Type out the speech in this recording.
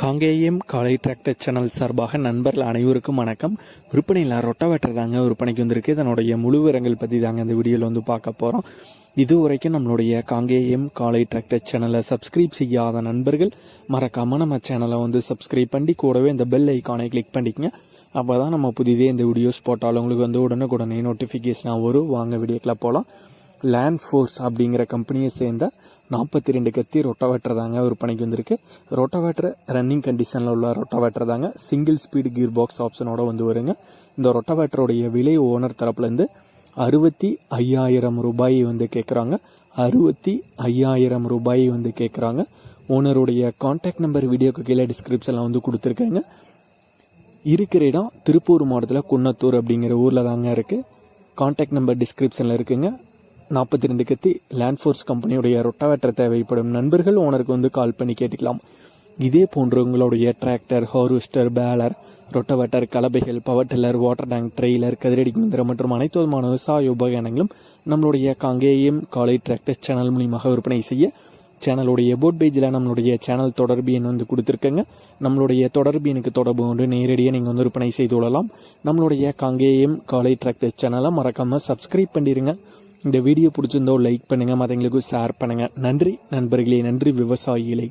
காங்கேயம் காலை tractor channel சார்பாக நண்பர்கள் அனைவருக்கும் வணக்கம். விற்பனையில் ரொட்டாவேட்டர் தாங்க விற்பனைக்கு வந்திருக்கு. இதனுடைய முழு விவரங்கள் பற்றி தாங்க இந்த வீடியோவில் வந்து பார்க்க போகிறோம் இது வரைக்கும் நம்மளுடைய காங்கேயம் காலை டிராக்டர் சேனலை சப்ஸ்கிரைப் செய்யாத நண்பர்கள் மறக்காமல் நம்ம சேனலை வந்து சப்ஸ்கிரைப் பண்ணி கூடவே இந்த பெல் ஐக்கானை கிளிக் பண்ணிக்கங்க. அப்போ தான் நம்ம புதிதே இந்த வீடியோஸ் போட்டாலும் உங்களுக்கு வந்து உடனுக்குடனே நோட்டிஃபிகேஷனாக வரும். வாங்க வீடியோக்கில் போகலாம் லேண்ட் ஃபோர்ஸ் அப்படிங்கிற கம்பெனியை சேர்ந்த நாற்பத்தி ரெண்டு கத்தி ரொட்டாவேட்டர் தாங்க விற்பனைக்கு வந்திருக்கு. ரொட்டாவேட்டர் ரன்னிங் கண்டிஷனில் உள்ள ரொட்டாவேட்டர் தாங்க சிங்கிள் ஸ்பீடு கியர் பாக்ஸ் ஆப்ஷனோட வந்து வருங்க. இந்த ரொட்டாவேட்டருடைய விலை ஓனர் தரப்புலேருந்து அறுபத்தி ஐயாயிரம் ரூபாய் வந்து கேட்குறாங்க அறுபத்தி ஐயாயிரம் ரூபாய் வந்து கேட்குறாங்க ஓனருடைய காண்டாக்ட் நம்பர் வீடியோக்கு கீழே டிஸ்கிரிப்ஷனில் வந்து கொடுத்துருக்கேங்க. இருக்கிற இடம் திருப்பூர் மாவட்டத்தில் குன்னத்தூர் அப்படிங்கிற ஊரில் தாங்க இருக்குது காண்டாக்ட் நம்பர் டிஸ்கிரிப்ஷனில் இருக்குங்க. நாற்பத்தி ரெண்டு கத்தி லேண்ட் ஃபோர்ஸ் கம்பெனியுடைய ரொட்டாவேட்டர் தேவைப்படும் நண்பர்கள் ஓனருக்கு வந்து கால் பண்ணி கேட்டுக்கலாம். இதே போன்று உங்களுடைய tractor harvester baler rotavator கலபைகள் power tiller water tank trailer கதிரடி மந்திரம் மற்றும் அனைத்து விதமான விவசாய உபகரணங்களும் நம்மளுடைய காங்கேயம் காலை டிராக்டர்ஸ் சேனல் மூலியமாக விற்பனை செய்ய சேனலுடைய போட் பேஜில் நம்மளுடைய சேனல் தொடர்பு எண் வந்து கொடுத்துருக்கங்க. நம்மளுடைய தொடர்பு எனக்கு தொடர்பு கொண்டு நேரடியாக நீங்கள் வந்து விற்பனை செய்து கொள்ளலாம். நம்மளுடைய காங்கேயம் காலை டிராக்டர்ஸ் சேனலை மறக்காமல் சப்ஸ்கிரைப் பண்ணிடுங்க இந்த வீடியோ பிடிச்சிருந்தோ லைக் பண்ணுங்கள் மற்றவங்களுக்கும் ஷேர் பண்ணுங்கள் நன்றி நண்பர்களே. நன்றி விவசாயிகளே.